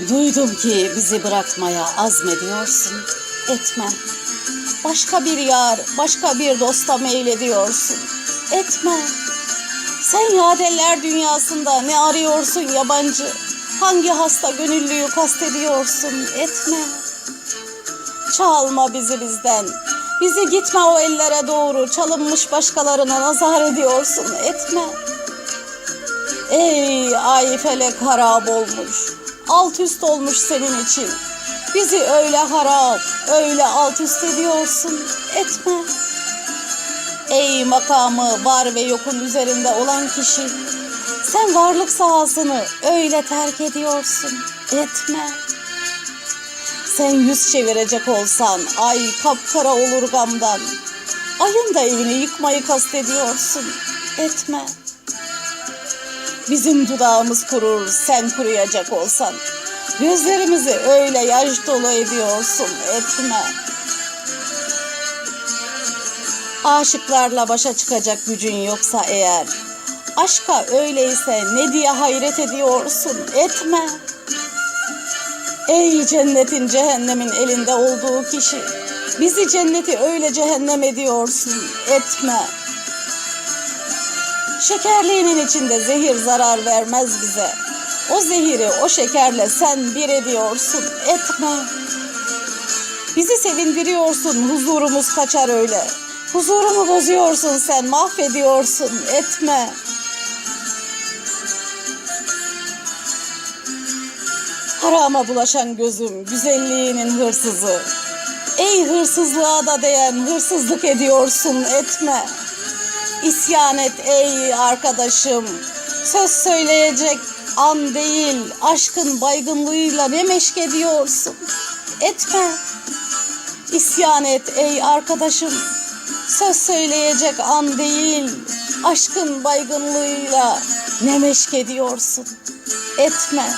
Duydum ki bizi bırakmaya azmediyorsun. Etme. Başka bir yar, başka bir dosta meylediyorsun. Etme. Sen yadeller dünyasında ne arıyorsun yabancı? Hangi hasta gönüllüyü kastediyorsun? Etme. Çalma bizi bizden. Bizi gitme o ellere doğru. Çalınmış başkalarına nazar ediyorsun. Etme. Ey ay felek harap olmuş. Alt üst olmuş senin için. Bizi öyle harap, öyle alt üst ediyorsun. Etme. Ey makamı var ve yokun üzerinde olan kişi. Sen varlık sahasını öyle terk ediyorsun. Etme. Sen yüz çevirecek olsan ay kapkara olur gamdan. Ayın da evini yıkmayı kastediyorsun. Etme. Bizim dudağımız kurur sen kuruyacak olsan. Gözlerimizi öyle yaş dolu ediyorsun. Etme. Aşıklarla başa çıkacak gücün yoksa eğer. Aşka öyleyse ne diye hayret ediyorsun. Etme. Ey cennetin cehennemin elinde olduğu kişi. Bizi cenneti öyle cehennem ediyorsun. Etme. Şekerliğinin içinde zehir zarar vermez bize. O zehiri o şekerle sen bir ediyorsun. Etme. Bizi sevindiriyorsun. Huzurumuz kaçar öyle. Huzurumu bozuyorsun sen. Mahvediyorsun. Etme. Harama bulaşan gözüm, güzelliğinin hırsızı. Ey hırsızlığa da değen hırsızlık ediyorsun, etme. İsyan et ey arkadaşım. Söz söyleyecek an değil, aşkın baygınlığıyla ne meşk ediyorsun. Etme. İsyan et ey arkadaşım. Söz söyleyecek an değil, aşkın baygınlığıyla ne meşk ediyorsun. Etme.